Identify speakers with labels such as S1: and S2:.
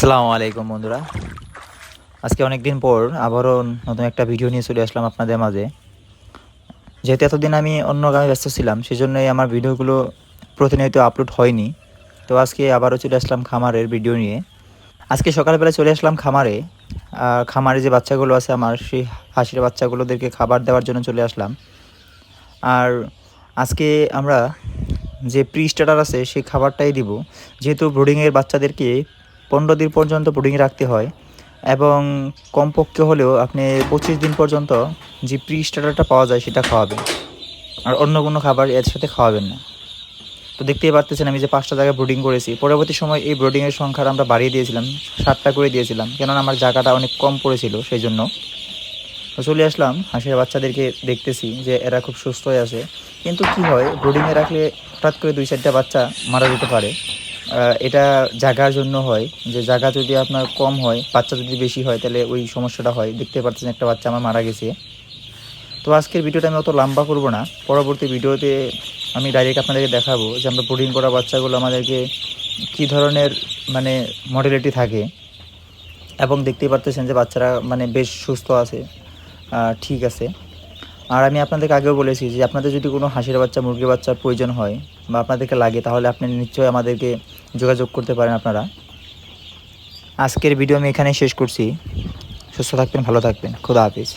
S1: আসসালামু আলাইকুম বন্ধুরা। আজকে অনেক দিন পর আবারও নতুন একটা ভিডিও নিয়ে চলে আসলাম আপনাদের মাঝে। যেহেতু এতদিন আমি অন্য কামে ব্যস্ত ছিলাম, সেজন্যই আমার ভিডিওগুলো প্রতিনিয়ত আপলোড হয়নি। তো আজকে আবারও চলে আসলাম খামারের ভিডিও নিয়ে। আজকে সকালবেলা চলে আসলাম খামারে। খামারে যে বাচ্চাগুলো আছে আমার, সেই হাসির বাচ্চাগুলোদেরকে খাবার দেওয়ার জন্য চলে আসলাম। আর আজকে আমরা যে প্রি স্টার্টার আছে, সেই খাবারটাই দিব। যেহেতু ব্রুডিংয়ের বাচ্চাদেরকে পনেরো দিন পর্যন্ত ব্রুডিংয়ে রাখতে হয় এবং কমপক্ষে হলেও আপনি পঁচিশ দিন পর্যন্ত যে প্রি স্টার্টারটা পাওয়া যায় সেটা খাওয়াবেন। আর অন্য কোনো খাবার এর সাথে খাওয়াবেন না। তো দেখতেই পারতেছেন আমি যে পাঁচটা জায়গায় ব্রুডিং করেছি। পরবর্তী সময় এই ব্রুডিংয়ের সংখ্যা আমরা বাড়িয়ে দিয়েছিলাম, সাতটা করে দিয়েছিলাম, কেননা আমার জায়গাটা অনেক কম পড়েছিল সেই জন্য তো চলে আসলাম, হাঁসের বাচ্চাদেরকে দেখতেছি যে এরা খুব সুস্থ হয়ে আছে। কিন্তু কি হয় ব্রুডিংয়ে রাখলে হঠাৎ করে দুই চারটা বাচ্চা মারা যেতে পারে। এটা জায়গার জন্য হয়। যে জায়গা যদি আপনার কম হয়, বাচ্চা যদি বেশি হয়, তাহলে ওই সমস্যাটা হয়। দেখতে পাচ্ছেন একটা বাচ্চা আমার মারা গেছে। তো আজকের ভিডিওটা আমি অত লম্বা করব না। পরবর্তী ভিডিওতে আমি ডাইরেক্ট আপনাদেরকে দেখাবো যে আমরা ব্রুডিং করা বাচ্চাগুলো আমাদেরকে কী ধরনের মানে মডেলিটি থাকে। এবং দেখতেই পারতেছেন যে বাচ্চারা মানে বেশ সুস্থ আছে। ঠিক আছে। আর আমি আপনাদেরকে আগেও বলেছি যে আপনাদের যদি কোনো হাঁসের বাচ্চা, মুরগির বাচ্চার প্রয়োজন হয় বা আপনাদেরকে লাগে, তাহলে আপনি নিশ্চয়ই আমাদেরকে যোগাযোগ করতে পারেন আপনারা। আজকের ভিডিও আমি এখানে শেষ করছি। সুস্থ থাকবেন, ভালো থাকবেন। খুদা হাফিজ।